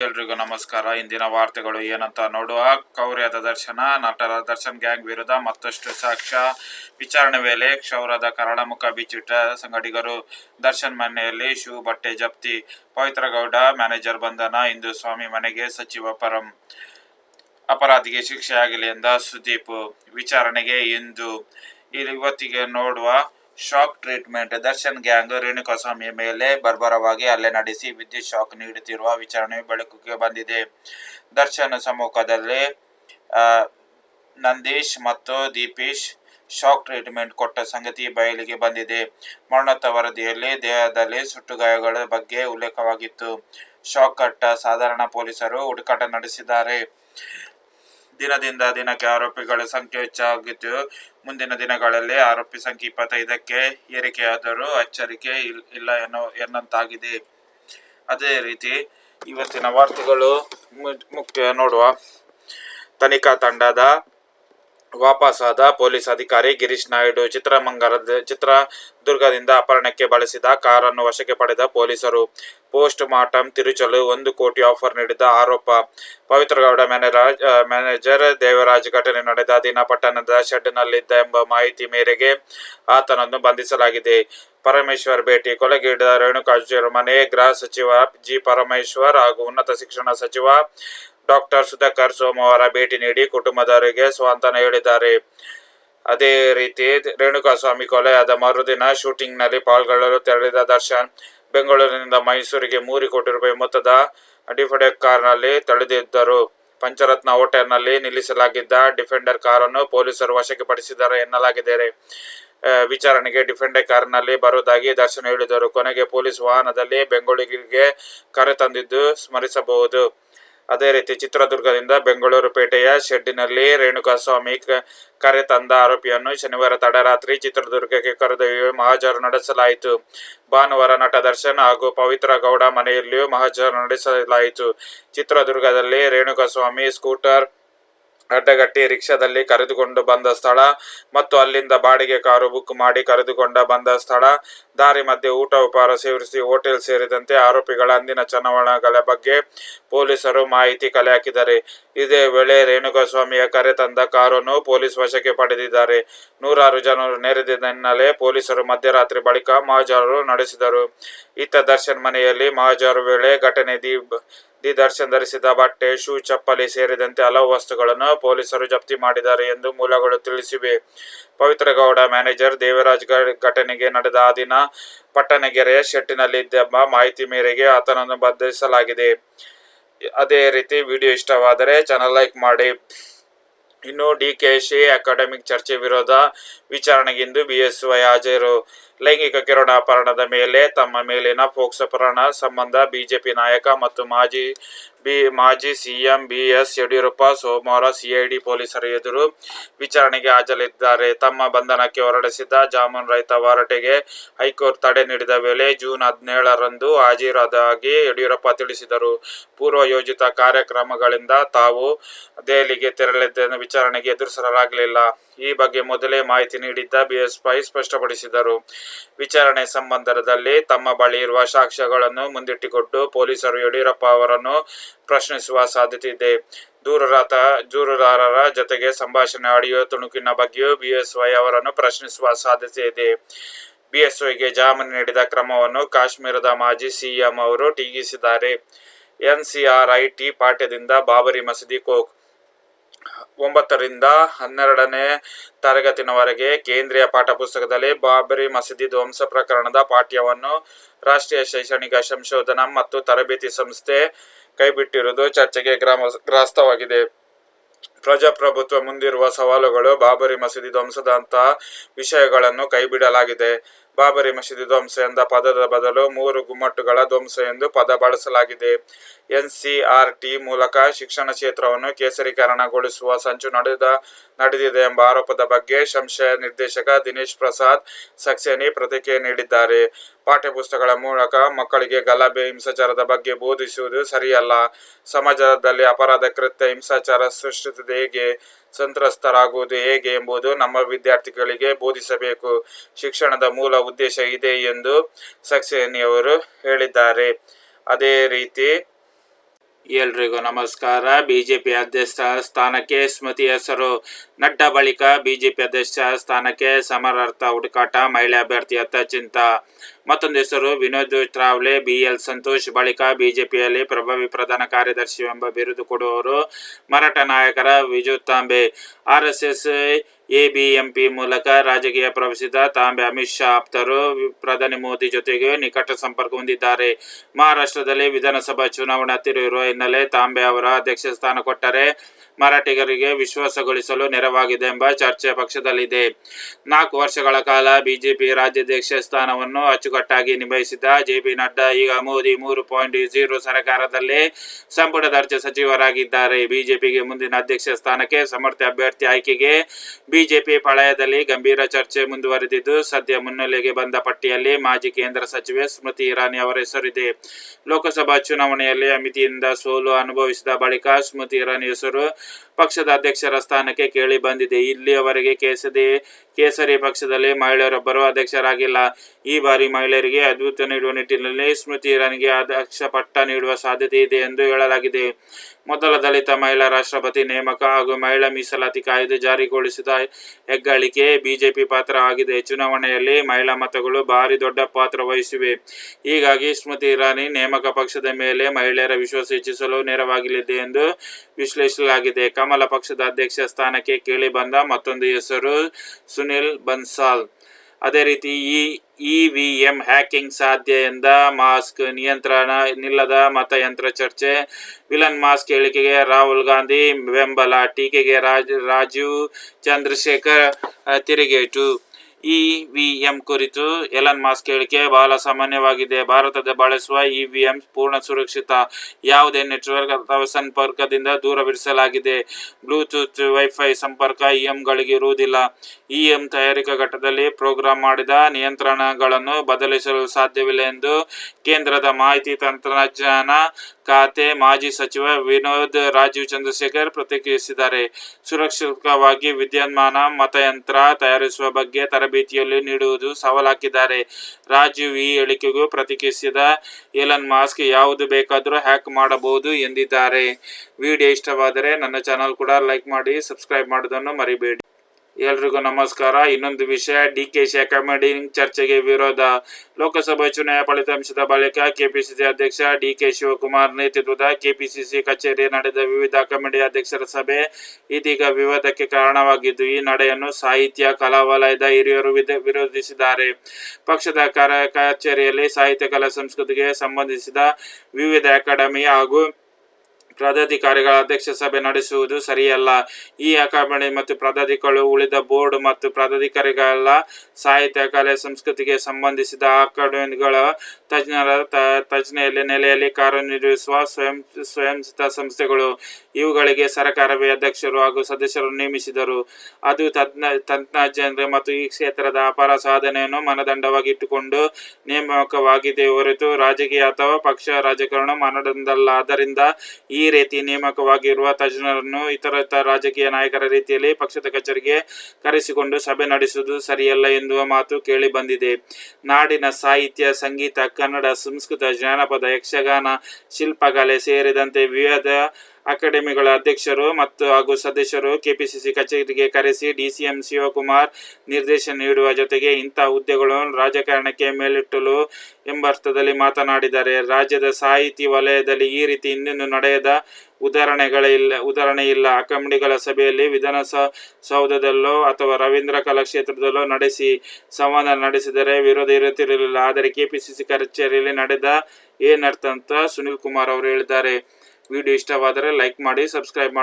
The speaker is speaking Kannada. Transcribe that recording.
ಎಲ್ರಿಗೂ ನಮಸ್ಕಾರ. ಇಂದಿನ ವಾರ್ತೆಗಳು ಏನಂತ ನೋಡುವ. ಕೌರ್ಯದ ದರ್ಶನ, ನಟರ ದರ್ಶನ್ ಗ್ಯಾಂಗ್ ವಿರುದ್ಧ ಮತ್ತಷ್ಟು ಸಾಕ್ಷ್ಯ. ವಿಚಾರಣೆ ವೇಳೆ ಕ್ಷೌರದ ಕರಳಮುಖ ಬಿಚ್ಚಿಟ್ಟ ಸಂಗಡಿಗರು ದರ್ಶನ್ ಮನೆಯಲ್ಲಿ ಶೂ, ಬಟ್ಟೆ ಜಪ್ತಿ. ಪವಿತ್ರಗೌಡ, ಮ್ಯಾನೇಜರ್ ಬಂಧನ, ಇಂದು ಸ್ವಾಮಿ ಮನೆಗೆ ಸಚಿವ ಪರಂ. ಅಪರಾಧಿಗೆ ಶಿಕ್ಷೆಯಾಗಲಿ ಎಂದ ಸುದೀಪ್. ವಿಚಾರಣೆಗೆ ಇಂದು, ಇಲ್ಲಿ ಇವತ್ತಿಗೆ ನೋಡುವ shock treatment. Darshan gang, Renukaswamy ಮೇಲೆ ಬರ್ಬರವಾಗಿ ಹಲ್ಲೆ ನಡೆಸಿ ವಿದ್ಯುತ್ ಶಾಕ್ ನೀಡುತ್ತಿರುವ ವಿಚಾರಣೆ ಬೆಳಕಿಗೆ ಬಂದಿದೆ. ದರ್ಶನ್ ಸಮ್ಮುಖದಲ್ಲಿ ನಂದೀಶ್ ಮತ್ತು ದೀಪೇಶ್ ಶಾಕ್ ಟ್ರೀಟ್ಮೆಂಟ್ ಕೊಟ್ಟ ಸಂಗತಿ ಬಯಲಿಗೆ ಬಂದಿದೆ. ಮರಣತ ವರದಿಯಲ್ಲಿ ದೇಹದಲ್ಲಿ ಸುಟ್ಟುಗಾಯಗಳ ಬಗ್ಗೆ ಉಲ್ಲೇಖವಾಗಿತ್ತು. ಶಾಕ್ ಕಟ್ಟ ಸಾಧಾರಣ ಪೊಲೀಸರು ಹುಡುಕಾಟ ನಡೆಸಿದ್ದಾರೆ. ದಿನದಿಂದ ದಿನಕ್ಕೆ ಆರೋಪಿಗಳ ಸಂಖ್ಯೆ ಹೆಚ್ಚಾಗಿದ್ದು, ಮುಂದಿನ ದಿನಗಳಲ್ಲಿ ಆರೋಪಿ ಸಂಖ್ಯೆ ಇಪ್ಪತ್ತೈದಕ್ಕೆ ಏರಿಕೆಯಾದರೂ ಅಚ್ಚರಿಕೆ ಇಲ್- ಇಲ್ಲ ಎನ್ನೋ, ಎನ್ನಂತಾಗಿದೆ. ಅದೇ ರೀತಿ ಇವತ್ತಿನ ವಾರ್ತೆಗಳು ಮುಖ್ಯ ನೋಡುವ ತನಿಖಾ ತಂಡದ ವಾಪಸ್ಸಾದ ಪೊಲೀಸ್ ಅಧಿಕಾರಿ ಗಿರೀಶ್ ನಾಯ್ಡು ಚಿತ್ರಮಂಗಲದ ಚಿತ್ರದುರ್ಗದಿಂದ ಅಪಹರಣಕ್ಕೆ ಬಳಸಿದ ಕಾರನ್ನು ವಶಕ್ಕೆ ಪಡೆದ ಪೊಲೀಸರು. ಪೋಸ್ಟ್ ಮಾರ್ಟಂ ತಿರುಚಲು ಒಂದು ಕೋಟಿ ಆಫರ್ ನೀಡಿದ ಆರೋಪ. ಪವಿತ್ರಗೌಡ ಮ್ಯಾನೇಜ್ ಮ್ಯಾನೇಜರ್ ದೇವರಾಜ್ ಘಟನೆ ನಡೆದ ದಿನ ಪಟ್ಟಣದ ಶೆಡ್ನಲ್ಲಿದ್ದ ಎಂಬ ಮಾಹಿತಿ ಮೇರೆಗೆ ಆತನನ್ನು ಬಂಧಿಸಲಾಗಿದೆ. ಪರಮೇಶ್ವರ್ ಭೇಟಿ. ಕೊಲೆಗೀಡ ರೇಣುಕಾಚಾರ್ಯ ಮನೆ, ಗೃಹ ಸಚಿವ ಜಿ ಪರಮೇಶ್ವರ್ ಹಾಗೂ ಉನ್ನತ ಶಿಕ್ಷಣ ಸಚಿವ ಡಾಕ್ಟರ್ ಸುಧಾಕರ್ ಸೋಮವಾರ ಭೇಟಿ ನೀಡಿ ಕುಟುಂಬದವರಿಗೆ ಸ್ವಾಂತನ ಹೇಳಿದ್ದಾರೆ. ಅದೇ ರೀತಿ ರೇಣುಕಾಸ್ವಾಮಿ ಕೊಲೆಯಾದ ಮರುದಿನ ಶೂಟಿಂಗ್ನಲ್ಲಿ ಪಾಲ್ಗೊಳ್ಳಲು ತೆರಳಿದ ದರ್ಶನ್, ಬೆಂಗಳೂರಿನಿಂದ ಮೈಸೂರಿಗೆ ಮೂರು ಕೋಟಿ ರೂಪಾಯಿ ಮೊತ್ತದ ಡಿಫೆಂಡರ್ ಕಾರ್ನಲ್ಲಿ ತಳೆದಿದ್ದರು. ಪಂಚರತ್ನ ಹೋಟೆಲ್ನಲ್ಲಿ ನಿಲ್ಲಿಸಲಾಗಿದ್ದ ಡಿಫೆಂಡರ್ ಕಾರನ್ನು ಪೊಲೀಸರು ವಶಕ್ಕೆ ಪಡಿಸಿದ್ದಾರೆ ಎನ್ನಲಾಗಿದೆ. ವಿಚಾರಣೆಗೆ ಡಿಫೆಂಡರ್ ಕಾರ್ನಲ್ಲಿ ಬರುವುದಾಗಿ ದರ್ಶನ್ ಹೇಳಿದರು. ಕೊನೆಗೆ ಪೊಲೀಸ್ ವಾಹನದಲ್ಲಿ ಬೆಂಗಳೂರಿಗೆ ಕರೆತಂದಿದ್ದು ಸ್ಮರಿಸಬಹುದು. ಅದೇ ರೀತಿ ಚಿತ್ರದುರ್ಗದಿಂದ ಬೆಂಗಳೂರು ಪೇಟೆಯ ಶೆಡ್ಡಿನಲ್ಲಿ ರೇಣುಕಾಸ್ವಾಮಿ ಕರೆ ತಂದ ಆರೋಪಿಯನ್ನು ಶನಿವಾರ ತಡರಾತ್ರಿ ಚಿತ್ರದುರ್ಗಕ್ಕೆ ಕರೆದೊಯ್ಯುವ ಮಹಾಜರು ನಡೆಸಲಾಯಿತು. ಭಾನುವಾರ ನಟ ದರ್ಶನ್ ಹಾಗೂ ಪವಿತ್ರ ಗೌಡ ಮನೆಯಲ್ಲಿಯೂ ಮಹಾಜರು ನಡೆಸಲಾಯಿತು. ಚಿತ್ರದುರ್ಗದಲ್ಲಿ ರೇಣುಕಾಸ್ವಾಮಿ ಸ್ಕೂಟರ್ ಅಡ್ಡಗಟ್ಟಿ ರಿಕ್ಷಾದಲ್ಲಿ ಕರೆದುಕೊಂಡು ಬಂದ ಸ್ಥಳ ಮತ್ತು ಅಲ್ಲಿಂದ ಬಾಡಿಗೆ ಕಾರು ಬುಕ್ ಮಾಡಿ ಕರೆದುಕೊಂಡ ಬಂದ ಸ್ಥಳ. ದಾರಿ ಮಧ್ಯೆ ಊಟ ಉಪಹಾರ ಸೇವಿಸಿ ಹೋಟೆಲ್ ಸೇರಿದಂತೆ ಆರೋಪಿಗಳ ಅಂದಿನ ಚುನಾವಣೆಗಳ ಬಗ್ಗೆ ಪೊಲೀಸರು ಮಾಹಿತಿ ಕಲೆ ಹಾಕಿದ್ದಾರೆ. ಇದೇ ವೇಳೆ ರೇಣುಕಾಸ್ವಾಮಿಯ ಕರೆ ತಂದ ಕಾರನ್ನು ಪೊಲೀಸ್ ವಶಕ್ಕೆ ಪಡೆದಿದ್ದಾರೆ. ನೂರಾರು ಜನರು ನೆರೆದಿದ್ದ ಹಿನ್ನೆಲೆ ಪೊಲೀಸರು ಮಧ್ಯರಾತ್ರಿ ಬಳಿಕ ಮಹಾಜರು ನಡೆಸಿದರು. ಇತ್ತ ದರ್ಶನ್ ಮನೆಯಲ್ಲಿ ಮಹಾಜರು ವೇಳೆ ಘಟನೆ ದಿ ದಿ ದರ್ಶನ್ ಧರಿಸಿದ ಬಟ್ಟೆ, ಶೂ, ಚಪ್ಪಲಿ ಸೇರಿದಂತೆ ಹಲವು ವಸ್ತುಗಳನ್ನು ಪೊಲೀಸರು ಜಪ್ತಿ ಮಾಡಿದ್ದಾರೆ ಎಂದು ಮೂಲಗಳು ತಿಳಿಸಿವೆ. ಪವಿತ್ರಗೌಡ ಮ್ಯಾನೇಜರ್ ದೇವರಾಜ್ ಘಟನೆಗೆ ನಡೆದ ಆ ದಿನ ಪಟ್ಟಣಗೆರೆಯ ಶೆಟ್ಟಿನಲ್ಲಿದ್ದೆಂಬ ಮಾಹಿತಿ ಮೇರೆಗೆ ಆತನನ್ನು ಬಂಧಿಸಲಾಗಿದೆ. ಅದೇ ರೀತಿ ವಿಡಿಯೋ ಇಷ್ಟವಾದರೆ ಚಾನಲ್ ಲೈಕ್ ಮಾಡಿ. ಇನ್ನು ಡಿ ಕೆ ಶಿ ಅಕಾಡೆಮಿಕ್ ಚರ್ಚೆ ವಿರೋಧ ವಿಚಾರಣೆಗಿಂದು ಬಿಎಸ್ವೈ ಹಾಜರು. ಲೈಂಗಿಕ ಕಿರಣಾಪರಣದ ಮೇಲೆ ತಮ್ಮ ಮೇಲಿನ ಪೋಕ್ಸೋ ಪ್ರಕರಣ ಸಂಬಂಧ ಬಿಜೆಪಿ ನಾಯಕ ಮತ್ತು ಮಾಜಿ ಬಿ, ಮಾಜಿ ಸಿಎಂ ಬಿ ಎಸ್ ಯಡಿಯೂರಪ್ಪ ಸೋಮವಾರ ಸಿಐಡಿ ಪೊಲೀಸರ ಎದುರು ವಿಚಾರಣೆಗೆ ಹಾಜರಿದ್ದಾರೆ. ತಮ್ಮ ಬಂಧನಕ್ಕೆ ಹೊರಡಿಸಿದ್ದ ಜಾಮೀನು ರೈತ ವಾರಟೆಗೆ ಹೈಕೋರ್ಟ್ ತಡೆ ನೀಡಿದ ವೇಳೆ ಜೂನ್ ಹದಿನೇಳರಂದು ಹಾಜರಾದಾಗಿ ಯಡಿಯೂರಪ್ಪ ತಿಳಿಸಿದರು. ಪೂರ್ವ ಯೋಜಿತ ಕಾರ್ಯಕ್ರಮಗಳಿಂದ ತಾವು ದೆಹಲಿಗೆ ತೆರಳಿದ್ದ ವಿಚಾರಣೆಗೆ ಎದುರಿಸಲಾಗಲಿಲ್ಲ. ಈ ಬಗ್ಗೆ ಮೊದಲೇ ಮಾಹಿತಿ ನೀಡಿದ್ದ ಬಿಎಸ್ ಪೈ ಸ್ಪಷ್ಟಪಡಿಸಿದರು. ವಿಚಾರಣೆ ಸಂಬಂಧದಲ್ಲಿ ತಮ್ಮ ಬಳಿ ಇರುವ ಸಾಕ್ಷ್ಯಗಳನ್ನು ಮುಂದಿಟ್ಟುಕೊಟ್ಟು ಪೊಲೀಸರು ಯಡಿಯೂರಪ್ಪ ಅವರನ್ನು ಪ್ರಶ್ನಿಸುವ ಸಾಧ್ಯತೆ ಇದೆ. ದೂರರಾತ ದೂರುದಾರರ ಜೊತೆಗೆ ಸಂಭಾಷಣೆ, ಆಡಿಯೋ ತುಣುಕಿನ ಬಗ್ಗೆಯೂ ಬಿಎಸ್ವೈ ಅವರನ್ನು ಪ್ರಶ್ನಿಸುವ ಸಾಧ್ಯತೆ ಇದೆ. ಬಿಎಸ್ವೈಗೆ ಜಾಮೀನು ನೀಡಿದ ಕ್ರಮವನ್ನು ಕಾಶ್ಮೀರದ ಮಾಜಿ ಸಿಎಂ ಅವರು ಟೀಕಿಸಿದ್ದಾರೆ. ಎನ್ಸಿಆರ್ಐ ಟಿ ಪಾಠ್ಯದಿಂದ ಬಾಬರಿ ಮಸೀದಿ ಕೋಕ್ ಒಂಬತ್ತರಿಂದ ಹನ್ನೆರಡನೇ ತರಗತಿನವರೆಗೆ ಕೇಂದ್ರೀಯ ಪಾಠ ಪುಸ್ತಕದಲ್ಲಿ ಬಾಬರಿ ಮಸೀದಿ ಧ್ವಂಸ ಪ್ರಕರಣದ ಪಾಠ್ಯವನ್ನು ರಾಷ್ಟ್ರೀಯ ಶೈಕ್ಷಣಿಕ ಸಂಶೋಧನಾ ಮತ್ತು ತರಬೇತಿ ಸಂಸ್ಥೆ ಕೈಬಿಟ್ಟಿರುವುದು ಚರ್ಚೆಗೆ ಗ್ರಾಮ, ಗ್ರಾಸ್ತವಾಗಿದೆ. ಪ್ರಜಾಪ್ರಭುತ್ವ ಮುಂದಿರುವ ಸವಾಲುಗಳು ಬಾಬರಿ ಮಸೀದಿ ಧ್ವಂಸದಂತಹ ವಿಷಯಗಳನ್ನು ಕೈಬಿಡಲಾಗಿದೆ. ಬಾಬರಿ ಮಸೀದಿ ಧ್ವಂಸ ಎಂದ ಪದದ ಬದಲು ಮೂರು ಗುಮ್ಮಟ್ಟುಗಳ ಧ್ವಂಸ ಎಂದು ಪದ ಬಳಸಲಾಗಿದೆ. ಎನ್ಸಿಆರ್ಟಿ ಮೂಲಕ ಶಿಕ್ಷಣ ಕ್ಷೇತ್ರವನ್ನು ಕೇಸರೀಕರಣಗೊಳಿಸುವ ಸಂಚು ನಡೆದ, ನಡೆದಿದೆ ಎಂಬ ಆರೋಪದ ಬಗ್ಗೆ ಸಂಶಯ ನಿರ್ದೇಶಕ ದಿನೇಶ್ ಪ್ರಸಾದ್ ಸಕ್ಸೇನಿ ಪ್ರತಿಕ್ರಿಯೆ ನೀಡಿದ್ದಾರೆ. ಪಾಠ್ಯಪುಸ್ತಕಗಳ ಮೂಲಕ ಮಕ್ಕಳಿಗೆ ಗಲಭೆ, ಹಿಂಸಾಚಾರದ ಬಗ್ಗೆ ಬೋಧಿಸುವುದು ಸರಿಯಲ್ಲ. ಸಮಾಜದಲ್ಲಿ ಅಪರಾಧ, ಕೃತ್ಯ, ಹಿಂಸಾಚಾರ ಸೃಷ್ಟಿಸುತ್ತದೆ ಹೇಗೆ? ಸಂತ್ರಸ್ತರಾಗುವುದು ಹೇಗೆ ಎಂಬುದು ನಮ್ಮ ವಿದ್ಯಾರ್ಥಿಗಳಿಗೆ ಬೋಧಿಸಬೇಕು. ಶಿಕ್ಷಣದ ಮೂಲ ಉದ್ದೇಶ ಇದೆ ಎಂದು ಸಕ್ಸೇನಿ ಅವರು ಹೇಳಿದ್ದಾರೆ. ಅದೇ ರೀತಿ ಎಲ್ರಿಗೂ ನಮಸ್ಕಾರ. ಬಿಜೆಪಿ ಅಧ್ಯಕ್ಷ ಸ್ಥಾನಕ್ಕೆ ಸ್ಮೃತಿ ಹೆಸರು. ನಡ್ಡ ಬಳಿಕ ಬಿಜೆಪಿ ಅಧ್ಯಕ್ಷ ಸ್ಥಾನಕ್ಕೆ ಸಮರಾರ್ಥ ಹುಡುಕಾಟ. ಮಹಿಳಾ ಅಭ್ಯರ್ಥಿಯತ್ತ ಚಿಂತ. ಮತ್ತೊಂದು ಹೆಸರು, ವಿನೋದ್ ತ್ರಾವ್ಲೆ, ಬಿಎಲ್ ಸಂತೋಷ್. ಬಳಿಕ ಬಿಜೆಪಿಯಲ್ಲಿ ಪ್ರಭಾವಿ ಪ್ರಧಾನ ಕಾರ್ಯದರ್ಶಿ ಎಂಬ ಬಿರುದು ಕೊಡುವವರು ಮರಾಠ ನಾಯಕರ ವಿಜು ತಾಂಬೆ. ಆರ್ಎಸ್ಎಸ್ ಎಬಿಎಂಪಿ ಮೂಲಕ ರಾಜಕೀಯ ಪ್ರವೇಶಿದ ತಾಂಬೆ ಅಮಿತ್ ಶಾ ಆಪ್ತರು ಪ್ರಧಾನಿ ಮೋದಿ ಜೊತೆಗೆ ನಿಕಟ ಸಂಪರ್ಕ ಹೊಂದಿದ್ದಾರೆ. ಮಹಾರಾಷ್ಟ್ರದಲ್ಲಿ ವಿಧಾನಸಭಾ ಚುನಾವಣೆ ಹತ್ತಿರ ಇರುವ ಹಿನ್ನೆಲೆ ತಾಂಬೆ ಅವರ ಅಧ್ಯಕ್ಷ ಸ್ಥಾನ ಕೊಟ್ಟರೆ ಮರಾಠಿಗರಿಗೆ ವಿಶ್ವಾಸಗೊಳಿಸಲು ನೆರವಾಗಿದೆ ಎಂಬ ಚರ್ಚೆ ಪಕ್ಷದಲ್ಲಿದೆ. ನಾಲ್ಕು ವರ್ಷಗಳ ಕಾಲ ಬಿಜೆಪಿ ರಾಜ್ಯಾಧ್ಯಕ್ಷ ಸ್ಥಾನವನ್ನು ಅಚ್ಚುಕಟ್ಟಾಗಿ ನಿಭಾಯಿಸಿದ್ದ ಜೆಪಿ ನಡ್ಡಾ ಈಗ ಮೋದಿ ಮೂರು ಪಾಯಿಂಟ್ ಜೀರೋ ಸರ್ಕಾರದಲ್ಲಿ ಸಂಪುಟ ದರ್ಜೆ ಸಚಿವರಾಗಿದ್ದಾರೆ. ಬಿಜೆಪಿಗೆ ಮುಂದಿನ ಅಧ್ಯಕ್ಷ ಸ್ಥಾನಕ್ಕೆ ಸಮರ್ಥ ಅಭ್ಯರ್ಥಿ ಆಯ್ಕೆಗೆ ಬಿಜೆಪಿ ಪಳಯದಲ್ಲಿ ಗಂಭೀರ ಚರ್ಚೆ ಮುಂದುವರೆದಿದ್ದು, ಸದ್ಯ ಮುನ್ನೆಲೆಗೆ ಬಂದ ಪಟ್ಟಿಯಲ್ಲಿ ಮಾಜಿ ಕೇಂದ್ರ ಸಚಿವೆ ಸ್ಮೃತಿ ಇರಾನಿ ಅವರ ಹೆಸರಿದೆ. ಲೋಕಸಭಾ ಚುನಾವಣೆಯಲ್ಲಿ ಅಮಿತಿಯಿಂದ ಸೋಲು ಅನುಭವಿಸಿದ ಬಳಿಕ ಸ್ಮೃತಿ ಇರಾನಿ ಹೆಸರು ಪಕ್ಷದ ಅಧ್ಯಕ್ಷರ ಸ್ಥಾನಕ್ಕೆ ಕೇಳಿ ಬಂದಿದೆ. ಇಲ್ಲಿಯವರೆಗೆ ಕೇಸರಿ ಕೇಸರಿ ಪಕ್ಷದಲ್ಲಿ ಮಹಿಳೆಯರೊಬ್ಬರು ಅಧ್ಯಕ್ಷರಾಗಿಲ್ಲ. ಈ ಬಾರಿ ಮಹಿಳೆಯರಿಗೆ ಅದ್ಭುತ ನೀಡುವ ನಿಟ್ಟಿನಲ್ಲಿ ಸ್ಮೃತಿ ಇರಾನಿಗೆ ಅಧ್ಯಕ್ಷ ಪಟ್ಟ ನೀಡುವ ಸಾಧ್ಯತೆ ಇದೆ ಎಂದು ಹೇಳಲಾಗಿದೆ. ಮೊದಲ ದಲಿತ ಮಹಿಳಾ ರಾಷ್ಟ್ರಪತಿ ನೇಮಕ ಹಾಗೂ ಮಹಿಳಾ ಮೀಸಲಾತಿ ಕಾಯ್ದೆ ಜಾರಿಗೊಳಿಸಿದ ಹೆಗ್ಗಳಿಕೆ ಬಿಜೆಪಿ ಪಾತ್ರ ಆಗಿದೆ. ಚುನಾವಣೆಯಲ್ಲಿ ಮಹಿಳಾ ಮತಗಳು ಭಾರಿ ದೊಡ್ಡ ಪಾತ್ರ ವಹಿಸಿವೆ. ಹೀಗಾಗಿ ಸ್ಮೃತಿ ಇರಾನಿ ನೇಮಕ ಪಕ್ಷದ ಮೇಲೆ ಮಹಿಳೆಯರ ವಿಶ್ವಾಸ ಹೆಚ್ಚಿಸಲು ನೆರವಾಗಲಿದೆ ಎಂದು ವಿಶ್ಲೇಷಿಸಲಾಗಿದೆ. ಕಮಲ ಪಕ್ಷದ ಅಧ್ಯಕ್ಷ ಸ್ಥಾನಕ್ಕೆ ಕೇಳಿ ಬಂದ ಮತ್ತೊಂದು ಹೆಸರು ಸುನಿಲ್ ಬನ್ಸಾಲ್ ಅದೇ ರೀತಿ ಈ ಇ ವಿ ಎಂ ಹ್ಯಾಕಿಂಗ್ ಸಾಧ್ಯ ಎಂದ ಮಾಸ್ಕ್ ನಿಯಂತ್ರಣ ನಿಲ್ಲದ ಮತಯಂತ್ರ ಚರ್ಚೆ. ವಿಲನ್ ಮಾಸ್ಕ್ ಹೇಳಿಕೆಗೆ ರಾಹುಲ್ ಗಾಂಧಿ ಬೆಂಬಲ ಟೀಕೆಗೆ ರಾಜ್, ರಾಜೀವ್ ಚಂದ್ರಶೇಖರ್ ತಿರುಗೇಟು. ಇ ವಿ ಕುರಿತು ಎಲನ್ ಮಾಸ್ಕ್ ಹೇಳಿಕೆ, ಬಹಳ ಸಾಮಾನ್ಯವಾಗಿದೆ. ಭಾರತದ ಬಳಸುವ ಇವಿಎಂ ಪೂರ್ಣ ಸುರಕ್ಷಿತ, ಯಾವುದೇ ನೆಟ್ವರ್ಕ್ ಅಥವಾ ಸಂಪರ್ಕದಿಂದ ದೂರವಿರಿಸಲಾಗಿದೆ ಬ್ಲೂಟೂತ್, ವೈಫೈ ಸಂಪರ್ಕ ಇಎಂಗಳಿಗೆ ಎಂಗಳಿಗೆ ಇರುವುದಿಲ್ಲ. ಇಎಂ ತಯಾರಿಕಾ ಘಟ್ಟದಲ್ಲಿ ಪ್ರೋಗ್ರಾಂ ಮಾಡಿದ ನಿಯಂತ್ರಣಗಳನ್ನು ಬದಲಿಸಲು ಸಾಧ್ಯವಿಲ್ಲ ಎಂದು ಕೇಂದ್ರದ ಮಾಹಿತಿ ತಂತ್ರಜ್ಞಾನ ಖಾತೆ ಮಾಜಿ ಸಚಿವ ವಿನೋದ್ ರಾಜೀವ್ ಚಂದ್ರಶೇಖರ್ ಪ್ರತಿಕ್ರಿಯಿಸಿದ್ದಾರೆ. ಸುರಕ್ಷಿತವಾಗಿ ವಿದ್ಯುನ್ಮಾನ ಮತಯಂತ್ರ ತಯಾರಿಸುವ ಬಗ್ಗೆ ತರಬೇತಿಯಲ್ಲಿ ನೀಡುವುದು ಸವಾಲಾಕಿದ್ದಾರೆ ರಾಜೀವ್ ಈ ಹೇಳಿಕೆಗೂ ಪ್ರತಿಕ್ರಿಯಿಸಿದ ಏಲನ್ ಮಾಸ್ಕ್ ಯಾವುದು ಬೇಕಾದರೂ ಹ್ಯಾಕ್ ಮಾಡಬಹುದು ಎಂದಿದ್ದಾರೆ. ವಿಡಿಯೋ ಇಷ್ಟವಾದರೆ ನನ್ನ ಚಾನಲ್ ಕೂಡ ಲೈಕ್ ಮಾಡಿ, ಸಬ್ಸ್ಕ್ರೈಬ್ ಮಾಡೋದನ್ನು ಮರಿಬೇಡಿ. ಎಲ್ರಿಗೂ ನಮಸ್ಕಾರ. ಇನ್ನೊಂದು ವಿಷಯ, ಡಿ ಕೆ ಶಿ ಅಕಾಮಿಡಿಂಗ್ ಚರ್ಚೆಗೆ ವಿರೋಧ. ಲೋಕಸಭೆ ಚುನಾವಣೆ ಫಲಿತಾಂಶದ ಬಳಿಕ ಕೆಪಿಸಿಸಿ ಅಧ್ಯಕ್ಷ ಡಿ ಕೆ ಶಿವಕುಮಾರ್ ನೇತೃತ್ವದ ಕೆಪಿಸಿಸಿ ಕಚೇರಿ ನಡೆದ ವಿವಿಧ ಕಮಿಟಿ ಅಧ್ಯಕ್ಷರ ಸಭೆ ಇದೀಗ ವಿವಾದಕ್ಕೆ ಕಾರಣವಾಗಿದ್ದು, ಈ ನಡೆಯನ್ನು ಸಾಹಿತ್ಯ, ಕಲಾ ವಲಯದ ಹಿರಿಯರು ವಿರೋಧಿಸಿದ್ದಾರೆ. ಪಕ್ಷದ ಕಾರ್ಯ ಕಚೇರಿಯಲ್ಲಿ ಸಾಹಿತ್ಯ, ಕಲಾ, ಸಂಸ್ಕೃತಿಗೆ ಸಂಬಂಧಿಸಿದ ವಿವಿಧ ಅಕಾಡೆಮಿ ಹಾಗೂ ಪದಾಧಿಕಾರಿಗಳ ಅಧ್ಯಕ್ಷ ಸಭೆ ನಡೆಸುವುದು ಸರಿಯಲ್ಲ. ಈ ಅಕಾಡೆಮಿ ಮತ್ತು ಪದಾಧಿಕಾರಿಗಳು ಉಳಿದ ಬೋರ್ಡ್ ಮತ್ತು ಪದಾಧಿಕಾರಿಗಳ ಸಾಹಿತ್ಯ, ಕಲೆ, ಸಂಸ್ಕೃತಿಗೆ ಸಂಬಂಧಿಸಿದ ಅಕಾಡೆಮಿಗಳ ತಜ್ಞರ ತಜ್ಞೆಯಲ್ಲಿ ನೆಲೆಯಲ್ಲಿ ಕಾರ್ಯನಿರ್ವಹಿಸುವ ಸ್ವಯಂ ಸ್ವಯಂಸಿತ ಸಂಸ್ಥೆಗಳು. ಇವುಗಳಿಗೆ ಸರಕಾರವೇ ಅಧ್ಯಕ್ಷರು ಹಾಗೂ ಸದಸ್ಯರನ್ನು ನೇಮಿಸಿದರು. ಅದು ತಜ್ಞ ತಜ್ಞ ಮತ್ತು ಈ ಕ್ಷೇತ್ರದ ಅಪಾರ ಸಾಧನೆಯನ್ನು ಮಾನದಂಡವಾಗಿಟ್ಟುಕೊಂಡು ನೇಮಕವಾಗಿದೆ ಹೊರತು ರಾಜಕೀಯ ಅಥವಾ ಪಕ್ಷ ರಾಜಕಾರಣ ಮನದಂಡಲ್ಲ ಆದ್ದರಿಂದ ಈ ರೀತಿ ನೇಮಕವಾಗಿರುವ ತಜ್ಞರನ್ನು ಇತರ ರಾಜಕೀಯ ನಾಯಕರ ರೀತಿಯಲ್ಲಿ ಪಕ್ಷದ ಕಚೇರಿಗೆ ಕರೆಸಿಕೊಂಡು ಸಭೆ ನಡೆಸುವುದು ಸರಿಯಲ್ಲ ಎನ್ನುವ ಮಾತು ಕೇಳಿ ಬಂದಿದೆ ನಾಡಿನ ಸಾಹಿತ್ಯ, ಸಂಗೀತ, ಕನ್ನಡ, ಸಂಸ್ಕೃತ, ಜಾನಪದ, ಯಕ್ಷಗಾನ, ಶಿಲ್ಪಕಲೆ ಸೇರಿದಂತೆ ವಿವಿಧ ಅಕಾಡೆಮಿಗಳ ಅಧ್ಯಕ್ಷರು ಮತ್ತು ಹಾಗೂ ಸದಸ್ಯರು ಕೆಪಿಸಿಸಿ ಕಚೇರಿಗೆ ಕರೆಸಿ ಡಿಸಿಎಂ ಶಿವಕುಮಾರ್ ನಿರ್ದೇಶನ ನೀಡುವ ಜೊತೆಗೆ ಇಂಥ ಹುದ್ದೆಗಳು ರಾಜಕಾರಣಕ್ಕೆ ಮೇಲಿಟ್ಟಲು ಎಂಬರ್ಥದಲ್ಲಿ ಮಾತನಾಡಿದ್ದಾರೆ. ರಾಜ್ಯದ ಸಾಹಿತಿ ವಲಯದಲ್ಲಿ ಈ ರೀತಿ ಇನ್ನೊಂದು ನಡೆಯದ ಉದಾಹರಣೆಗಳಿಲ್ಲ ಉದಾಹರಣೆ ಇಲ್ಲ. ಅಕಾಡೆಮಿಗಳ ಸಭೆಯಲ್ಲಿ ವಿಧಾನಸೌಧದಲ್ಲೋ ಅಥವಾ ರವೀಂದ್ರ ಕಲಾಕ್ಷೇತ್ರದಲ್ಲೋ ನಡೆಸಿ ಸಂವಾದ ನಡೆಸಿದರೆ ವಿರೋಧ ಇರುತ್ತಿರಲಿಲ್ಲ. ಆದರೆ ಕೆಪಿಸಿಸಿ ಕಚೇರಿಯಲ್ಲಿ ನಡೆದ ಏನರ್ಥ ಅಂತ ಸುನಿಲ್ ಕುಮಾರ್ ಅವರು ಹೇಳಿದ್ದಾರೆ. ವಿಡಿಯೋ ಇಷ್ಟವಾದರೆ ಲೈಕ್ ಮಾಡಿ ಸಬ್ಸ್ಕ್ರೈಬ್ ಮಾಡಿ.